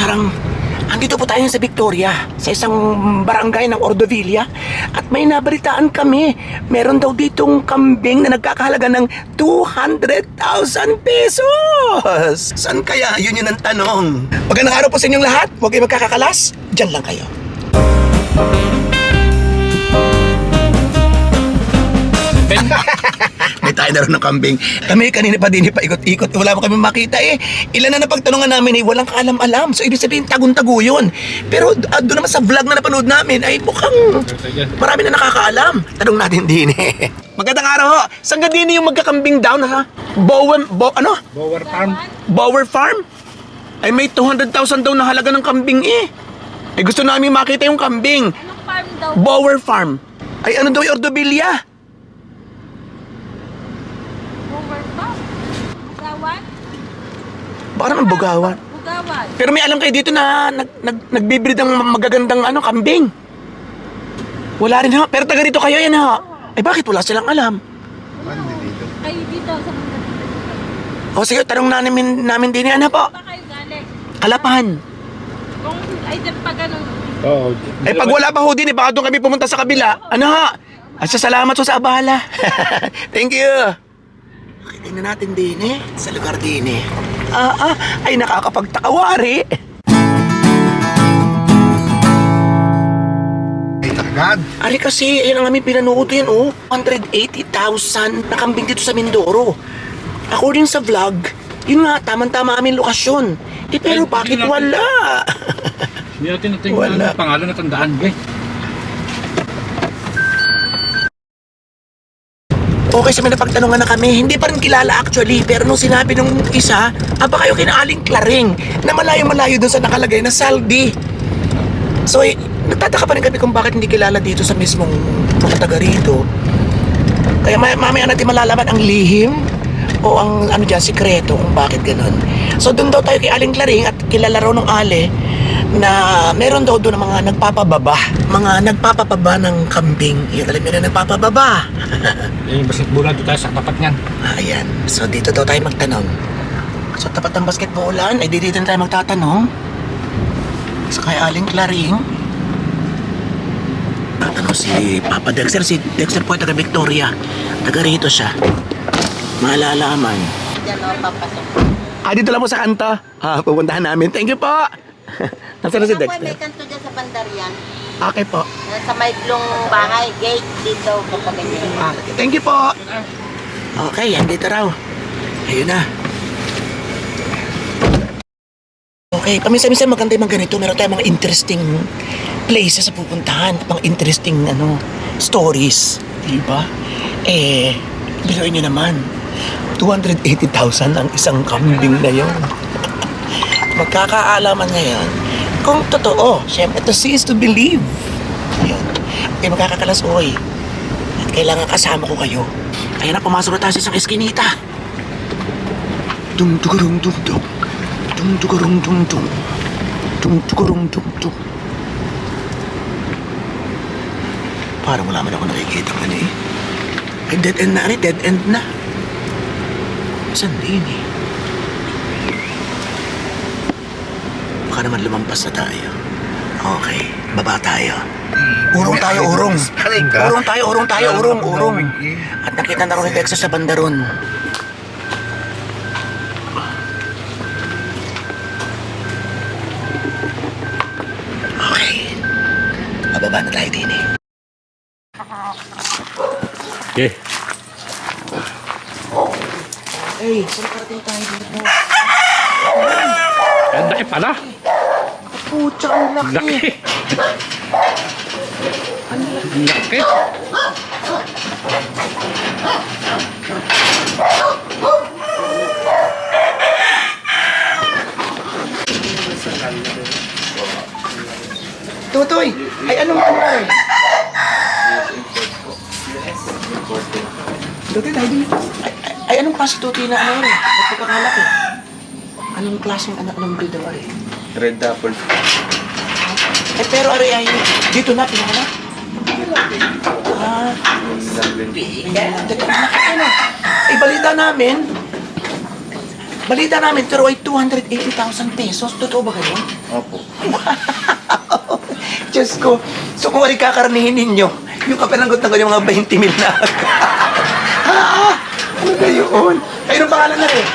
Charang, andito po tayo sa Victoria, sa isang barangay ng Ordovilla. At may nabalitaan kami, meron daw ditong kambing na nagkakahalaga ng 200,000 pesos. Saan kaya? Yun yun ang tanong. Magandang araw po sa inyong lahat. Huwag kayong magkakakalas. Diyan lang kayo. May tayo na rin ng kambing. Kami kanina pa din pa ikot-ikot. Wala pa kami makita eh. Ilan na napagtanungan namin eh, walang kaalam-alam. So ibig sabihin tagun-tago yun. Pero uh, doon naman sa vlog na napanood namin ay mukhang marami na nakakaalam. Tanong natin din eh. Magandang araw ho. Saan ka din yung magkakambing down ha? Bowen, bo, ano? Bower Farm. Bower Farm? Ay may 200,000 daw na halaga ng kambing eh. Eh gusto namin makita yung kambing. Anong farm daw? Bower Farm. Ay ano daw yung Ordovilla? Bower farm? Bugawan? Baka naman bugawan. Bugawan. Pero may alam kayo dito na nag, nag, nagbibreed ng magagandang ano, kambing. Wala rin ha. Pero taga rito kayo yan ha. Eh bakit wala silang alam? Kayo dito sa mga O sige, tanong namin, namin din yan ha po. pa kayo galing? Kalapan. Kung ay di pa ganun. Oo. Eh pag wala pa ho din eh, baka doon kami pumunta sa kabila. Ano ha? At sa salamat ho sa abala. Thank you. Okay, tingnan natin din eh. Sa lugar din eh. Ah, ah, ay nakakapagtakawari. Ay, tagad. Ari kasi, yan ang aming pinanood yan, oh. 180,000 na kambing dito sa Mindoro. According sa vlog, yun nga, tamang-tama aming lokasyon. Eh, pero Ay, bakit hindi natin- wala? Hindi natin natin Wala. ang pangalan na tandaan, eh. Okay, sa may napagtanungan na kami, hindi pa rin kilala actually, pero nung sinabi nung isa, aba kayo kinaaling klaring, na malayo-malayo dun sa nakalagay na saldi. So, eh, nagtataka pa rin kami kung bakit hindi kilala dito sa mismong mga taga rito. Kaya may, mamaya natin malalaman ang lihim o ang ano dyan, sikreto kung bakit ganun. So doon daw tayo kay Aling Klaring at kilala raw ng Ale na meron daw doon ng mga nagpapababa. Mga nagpapababa ng kambing. Yung alam niyo na nagpapababa. Eh, basketball doon tayo sa tapat niyan. Ayan. So dito daw tayo magtanong. So tapat ng basketballan, ay dito na tayo magtatanong. So kay Aling Klaring. Tatanong si Papa Dexter. Si Dexter po ay taga Victoria. Taga rito siya. Malalaman. Diyan o, papasok. Ah, dito lang po sa kanto. Ah, pupuntahan namin. Thank you po. Nasaan na si Ako may Dexter? kanto dyan sa Bandarian. Okay po. Sa maiglong bahay, gate dito, kapag ganyan. Ah, thank you po. Okay, yan dito raw. Ayun na. Okay, paminsan-minsan maganda yung mga ganito. Meron tayong mga interesting places sa pupuntahan. Mga interesting ano, stories. Diba? Eh, biluin nyo naman. 280,000 ang isang kambing na yon. Magkakaalaman ngayon kung totoo. Siyempre, to see is to believe. Yun. Okay, magkakakalas, oy. At kailangan kasama ko kayo. Kaya na pumasok na tayo sa isang eskinita. Tung tukurung tung tung. Tung tukurung tung tung. Tung tukurung tung tung. Parang wala man ako nakikita ano eh. Ay, dead end na, ano, dead end na. Saan din eh? Baka naman lumampas na tayo. Okay, baba tayo. Urong tayo, urong. Urong tayo, urong tayo, urong, urong. At nakita na rin ni Texas sa banda ron. Okay. Bababa na tayo din eh. Okay. Hey, saan parating tayo dito? Ang laki pala. Pucha, ang laki. laki. Ang laki. Tutoy, ay anong ano ay? Tutoy, tayo dito. Ay, ay, ay anong klase tutoy na ano rin? Ba't pagkakalak eh? Anong klaseng ano, anong breed ng ari? Red Dapple. Eh pero ari ay dito na, pinaka Ah, Sabi. Teka, nakita na. Ay, balita namin, Balita namin, pero ay 280,000 pesos. Totoo ba ganun? Opo. Diyos ko. So kung ano kakarnihin ninyo, yung kapananggot ng yung mga 20 mil na. ah, ano ba yun? Kayo ng pangalan na rin.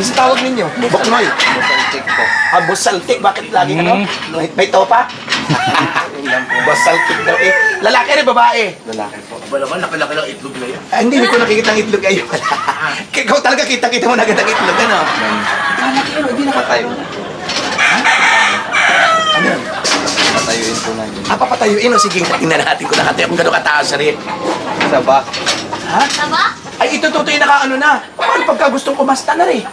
Kasi tawag ninyo. Boknoy. Bukal check po. Ah, Bosaltik. Bakit lagi ano? May, may topa? Yun lang. Bosaltik daw eh. Lalaki rin, babae. Lalaki po. Ba naman, laki-laki ng itlog na yan. Ah, hindi, hindi ko nakikita ang itlog kayo. Ikaw talaga kita-kita mo na agad ang itlog, ano? Lalaki ano, hindi nakatayo. Ha? Ano yun? Patayuin po natin. Ah, papatayuin o sige, tingnan natin kung nakatayo kung gano'ng kataas rin. Sa back. Ha? Ay, ito tutoy naka ano na. Paano pagka gustong kumasta na rin?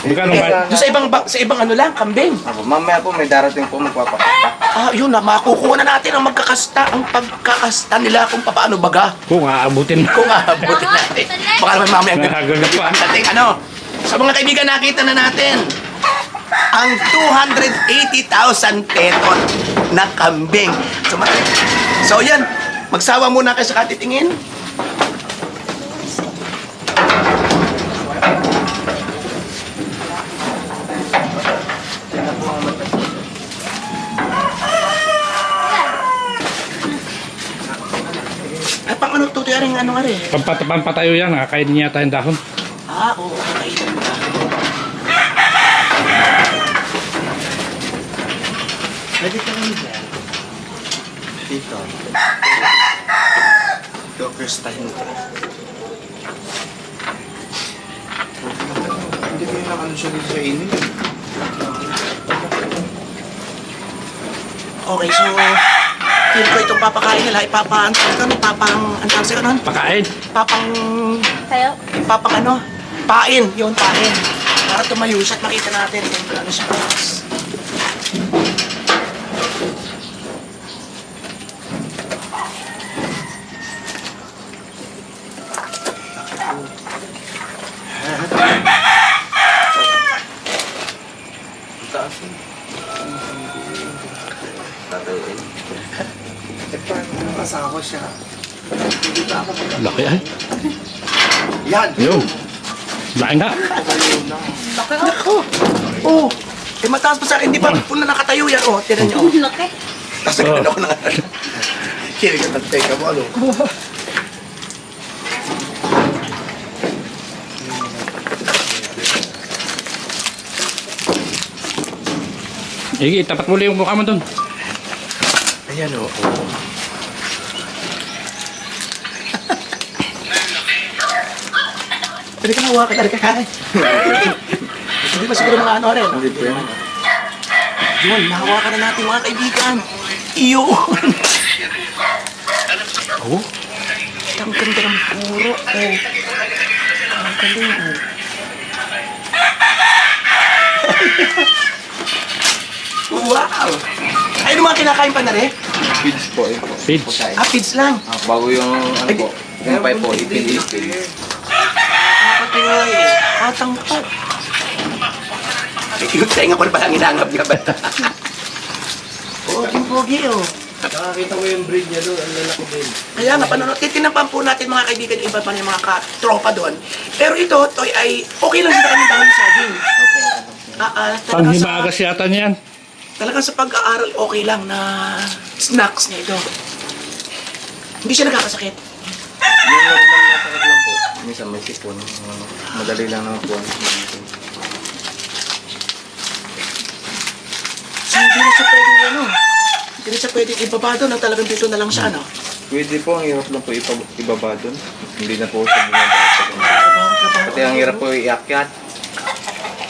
Magkano ba? doon sa ibang, ba- sa ibang ano lang, kambing. Opo. Mamaya po may darating po magpapakita. Ah, yun na, makukuha na natin ang magkakasta, ang pagkakasta nila kung paano baga. Kung aabutin. Kung aabutin natin. Baka naman mamaya ang pa. ang dating ano. Sa mga kaibigan, nakita na natin ang 280,000 petot na kambing. So, ma- so yan, magsawa muna kayo sa katitingin. Ay, pang ano, nga rin. Pampat pampatayo yan, kakainin niya tayong dahon. Ah, oo, okay. Pwede ka rin dyan. Dito. Doctor style mo. Hindi kayo nakano siya dito sa inyo. Okay, so, feel ko itong papakain nila, ipapaan ito, papang, ang tawag sa ganun? Pakain. Papang, Tayo. papang ano? Pain, yun, pain. Para tumayo siya at makita natin kung ano siya. Taas yun. Tatayuin. Eh, paano kung kasama siya? Hindi ba ako mag- Laki ay. Yan! Yun. Laki nga. Pagaliw na. Nako! Oh, eh mataas pa sa akin, hindi pa pula nakatayo yan. Oh, tinan niyo. Oh. Laki. Tapos nagkaroon ako ng Kilig ka ng teka mo, ano? Igi, tapat mo lang yung mukha mo dun. Ayan o. Oh. Pwede ka hawakan talaga kakain. Hindi ba siguro mga ano rin? Yun, mahawakan na natin mga kaibigan. Iyon. Oh. Ang ganda ng puro. Oh. Ang galing. Oh. wow! Ay, ano mga kinakain pa na rin? Feeds po. Yun po. Pagkain. Ah, feeds lang. Ah, bago yung ano po. Yung pipe po. Ipil-ipil. Yun. Atang to. Yung tenga ko na palang inangap nga ba? Pogi, pogi oh. Nakakita mo yung breed niya doon, ang lalaki din. Kaya nga, panonood, titinapan po natin mga kaibigan, iba pa rin mga katropa doon. Pero ito, Toy, ay okay lang sa kanyang dahon sa saging. Ah, ah, talagang sa, Panghimagas yata niyan. talagang sa pag-aaral, okay lang na snacks niya ito. Hindi siya nagkakasakit. Yung normal na sakit lang po. Minsan may sipon. ano, Madali lang naman po. So, hindi na siya pwedeng ano. Hindi na siya pwedeng ibaba doon, na talagang dito na lang siya, ano. Pwede po, ang hirap lang po ipa- ibaba doon. Hindi na po siya bumaba. Pati ang hirap po iakyat.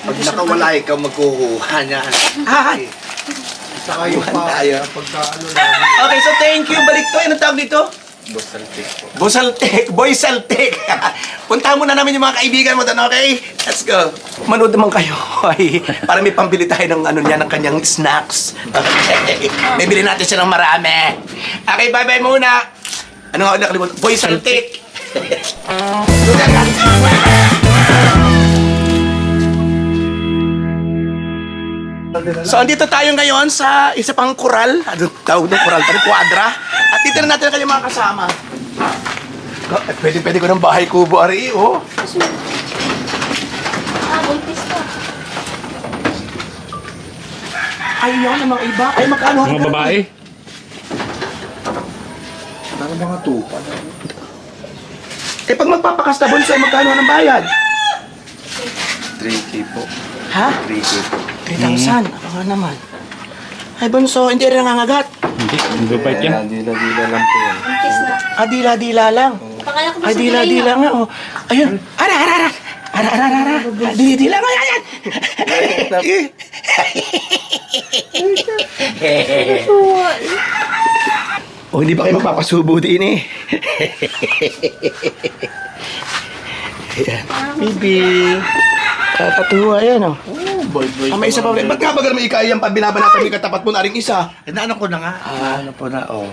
Pag nakawala ikaw, magkukuha niyan. Ay! Saka yung pa, pagka ano na, Okay, so thank you. Balik to. Anong tawag dito? Bosaltik po. Bosaltek. Boy Saltek. Puntahan muna namin yung mga kaibigan mo doon, okay? Let's go. Manood naman kayo. Ay, para may pambili tayo ng ano niya, ng kanyang snacks. Okay. Bibili natin siya ng marami. Okay, bye-bye muna. Ano nga ulit nakalimutan? Boy Saltek. So, andito tayo ngayon sa isa pang kural. Ano tawag ng kural? Parang kwadra. At dito na natin ang kanyang mga kasama. Oh, pwede, pwede ko ng bahay kubo, Ari, oh. Buntis ka. Ayaw ng mga iba. Ay, magkano? Mga babae. Ano mga tupa? Eh, pag magpapakasta bunso, ay magkano ng bayad? 3K po. Ha? 3K po. 3,000. Ako nga naman. Ay, bunso, hindi rin nangangagat. Hindi, hindi bait yan. Dila-dila lang po yan. Na. Ah, dila-dila lang. Pakala ko ba Ay, dila-dila nga, oh. Ayun. Ara, ara, ara. Ara, ara, ara, ara. Dila-dila nga, yan, yan. Oh, hindi ba kayo magpapasubo din eh? Ayan. Bibi. Kakatuwa yan, oh. Boy-boy. Ah, may isa pa. Ba't nga ba ganun may ikaya yung pabinabanatan mo yung katapat mo na ring isa? Eh, naano ko na nga. Ah. Ano po na, oh.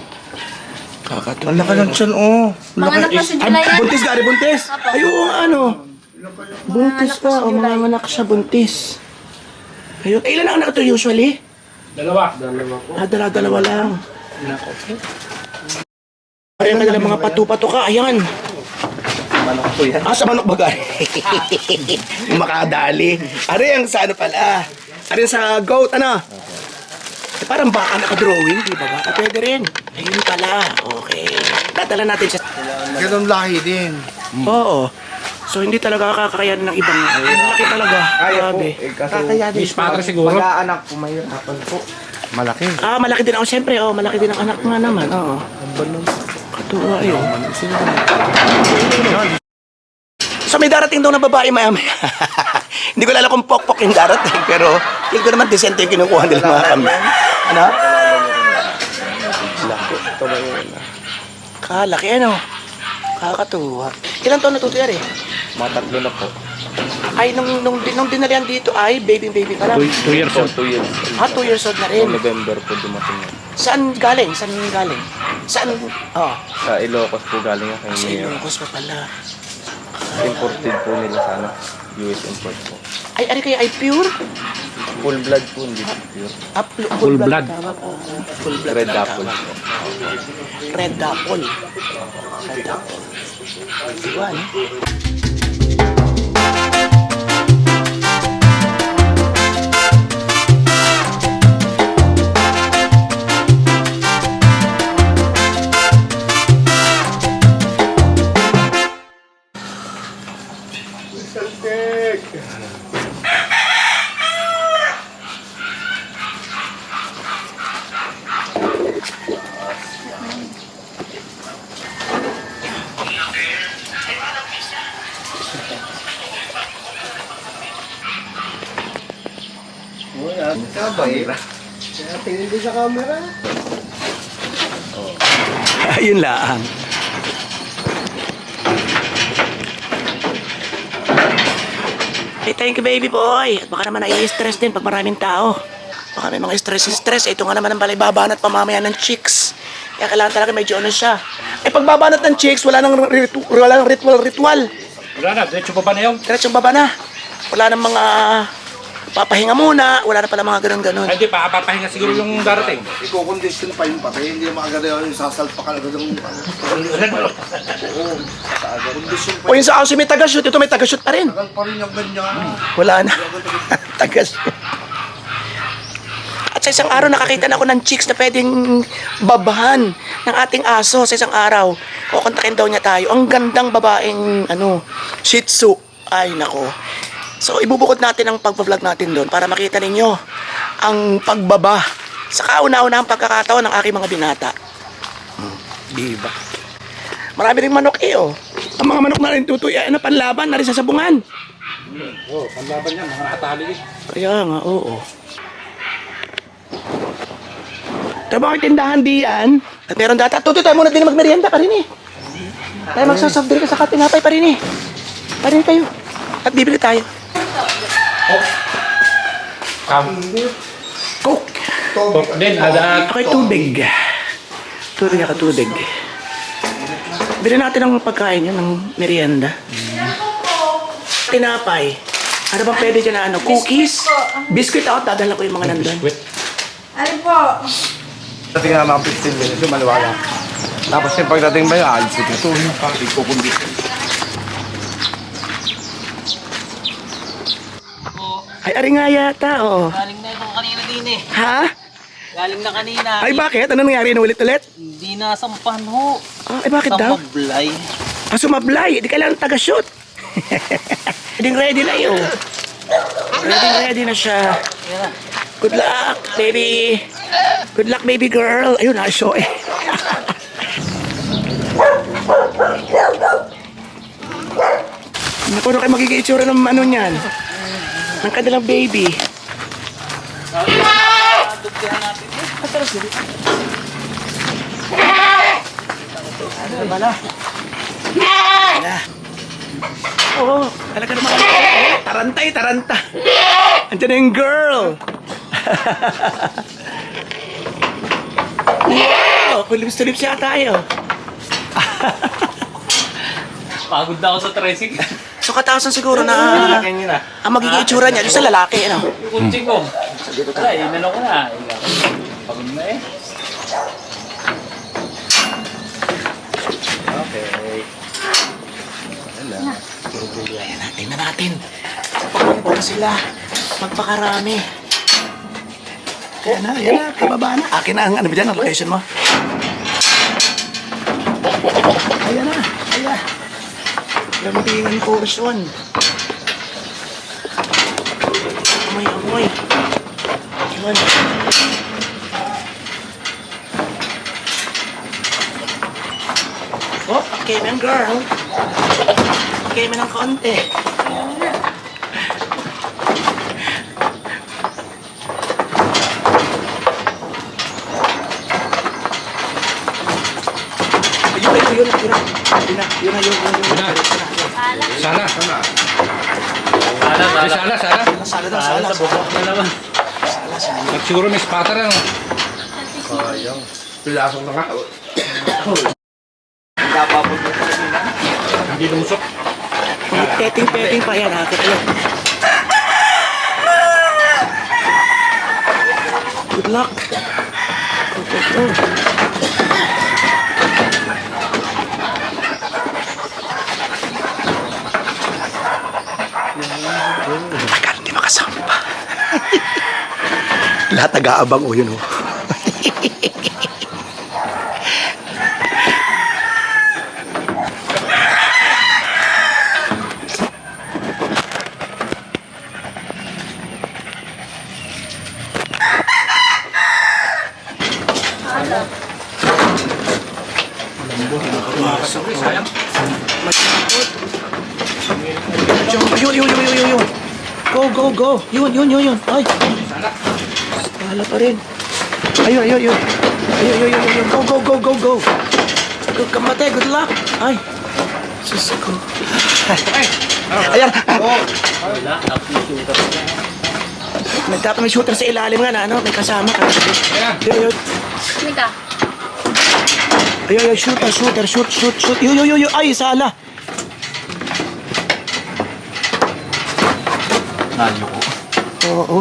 Kakatuwa. Ang laki ng tiyan, oh. Mga anak na si Ay, July yan. buntis gari, buntis. Apo. Ay, oo, ano. Buntis anak pa. ko sa O, mga July. anak siya, buntis. Ayun. Eh, ilan ang anak ito usually? Dalawa. Ah, dala-dalawa lang. Ay, ang kanilang mga patu-patu ka. Ayan. Manok po yan. Ah, sa manok baga. Makadali. Ari ang sa ano pala. Ari ang sa goat, ano? Eh, parang baka naka-drawing, di ba ba? Ah, pwede rin. Ayun pala. Okay. Dadala natin siya. Ganun lahi din. Oo. So, hindi talaga kakakayanin ng ibang. Ang laki talaga. Grabe. Eh, kasi Kakayanin. Miss Patre siguro. mag-aanak po mahirapan po. Malaki. Ah, malaki din ako. Siyempre, oh, malaki din ang anak nga naman. Oo. Katuwa yun. So may darating daw na babae maya maya. Hindi ko lalo kung pokpok yung darating, pero hindi ko naman decente yung kinukuha nila mga kami. Ano? Laki. Ito ba yun? Kalaki ano? Kakatuwa. Ilan taon natutuyar eh? Mga tatlo na po. Ay, nung, nung, nung dinalian dito ay baby baby pa lang. Two, two years old. 2 years. Ah, 2 years old na rin. November po dumating yan. Saan galing? Saan galing? Saan? Oh, Sa Ilocos po galing yan sa. Ilocos pa pala. Imported po nila sa ano, US import po. Ay, ano kaya? Ay, pure? Full blood po, hindi po pure. Ah, pl- Full blood. tama po. Full blood. Red apple po. Red apple. Red apple. Diba, no? Ayun lang. Hey, thank you baby boy. At baka naman nai-stress din pag maraming tao. Baka may mga stress-stress. Ito nga naman ang balay babanat pamamaya ng chicks. Kaya kailangan talaga medyo ano siya. Eh pag babanat ng chicks, wala nang, ritu- wala nang ritual-ritual. Wala na, diretso pa ba na yun? Diretsong baba na. Wala nang mga papahinga muna. Wala na pala mga ganun-ganun. Ay, di pa, papahinga siguro yung darating. Iko-condition pa yung patay, hindi makagada yung sasalpakan agad ng ano. Oo, sa agad. Condition pa. O yung sa kasi may taga-shoot, ito may taga-shoot pa rin. Tagal pa rin yung ganyan. Wala na. Tagas. At sa isang araw nakakita na ako ng chicks na pwedeng babahan ng ating aso sa isang araw. Kukontakin daw niya tayo. Ang gandang babaeng ano, Shih Tzu. Ay nako. So ibubukod natin ang pagpa-vlog natin doon para makita ninyo ang pagbaba sa kauna-una ang pagkakataon ng aking mga binata. Hmm, diba? Marami rin manok eh oh. Ang mga manok na rin tutuya na panlaban na rin sa sabungan. Oo, oh, panlaban yan, mga atali eh. Kaya nga, oo. Tayo bakit tindahan diyan? At meron data. Tuto tayo muna din magmerienda pa rin eh. Tayo magsasoft drink sa katinapay pa rin eh. Pa rin kayo. At bibili tayo. Kam. Coke. Coke din, ada. Ako'y tubig. Tubig ako tubig. Bili natin ng pagkain yun, ng merienda. Tinapay. Ano bang pwede dyan na ano? Cookies? Biscuit ako, dadala ko yung mga nandun. Wait. Ano po? Dating nga mga 15 minutes, yung maliwala. Tapos yung pagdating ba yun, alis ko ito. Iko-condition. Ay, ari nga yata, oo. Galing na itong kanina din eh. Ha? Galing na kanina. Ay, bakit? Ano nangyari na ulit-ulit? Hindi na sampan ho. Ah, ay, bakit daw? Samablay. Ah, sumablay. Di kailangan taga-shoot. ready ready na yun. Ready ready na siya. Good luck, baby. Good luck, baby girl. Ayun, na-show eh. Naku, ano kayo magiging itsura ng ano niyan? Ng kanilang baby. Ano. Oo, talaga naman. Oh, tarantay, taranta. Andiyan na yung girl. wow, kulips to lips yata tayo. Pagod na ako sa tricycle. So katasan siguro na na. ang magiging itsura niya yung sa lalaki, ano? Yung ko. Ay, inano ko na. Pagod na eh. Okay. Ayan na, tingnan natin. Pagpapura sila. Magpakarami. Ayan na, ayan na, pababa na. Akin na ang ano ba dyan, ang location mo. Ayan na, ayan. Lambingan portion. Amoy-amoy. Yun. Oh, Cayman girl. Cayman ng konti. Yun na, yun na, yun na, yun na, yun na, yun na, yun na. Ay, sana. Sala, sala. Sala daw, Sana sala, sa bukok na naman. sala, sala. Nagsiguro may spotter ano. Sayang. Pilasok na nga. Hindi lusok. Peting-peting pa yan, hakit lang. Good luck. Go, go, Tagal, di makasampa. Lahat nag-aabang o yun o. Yun, yun, yun, yun. Go, go, go. Yun, yun, yun, yun. Ay. Wala pa rin. Ayun, ayun, yun. Ayun, ayun, ayun, ayun. Go, go, go, go, go. Good kamate, good luck. Ay. Sus ko. Ayan. Yung shooter. Sa ilalim nga na ano, may kasama ka. Ayun, ayun. Ayun, ayun, shooter, shooter, shoot, shoot, shoot. Yun, yun, yun, yun. Ay, sala. Nalo ko. Oo.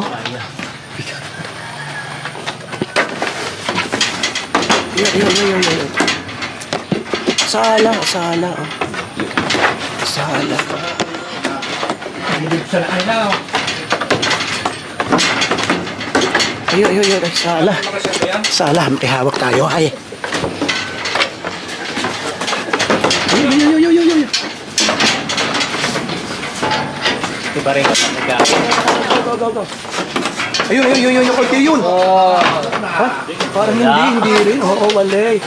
Yun, yun, yun, yun, yun. Sala, sala. Oh. Sala. Hindi sa oh. Ayun, yun, yun. Ay, sala. Sala, may tayo. Ay. Ayun, yun, yun, yun, yun, yun. Iba rin kapag nag Go, go, go. Ayun, ayun, yun, yun, yun, yun, yun. Ha? Parang hindi, hindi rin. Oo, wala. eh.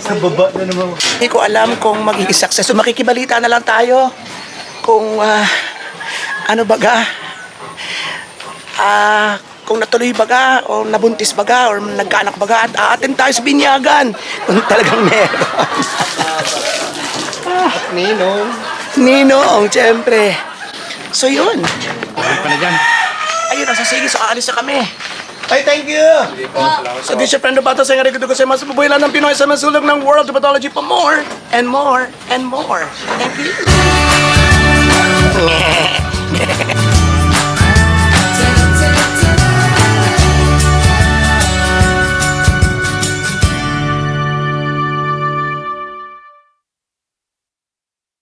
Sa baba na naman. Hindi ko alam kung magiging success. So, makikibalita na lang tayo kung ah, ano baga. Ah, kung natuloy baga o nabuntis baga or nagkaanak baga at aatin tayo sa binyagan kung talagang meron. Ninong. Ninong, siyempre. So yun. Balik pala dyan. Ayun, nasa sige. So aalis na kami. Ay, thank you! So this is your friend Roberto sa ngayon ko sa mas mabuhilan ng Pinoy sa masulog ng world of pathology pa more and more and more. Thank you!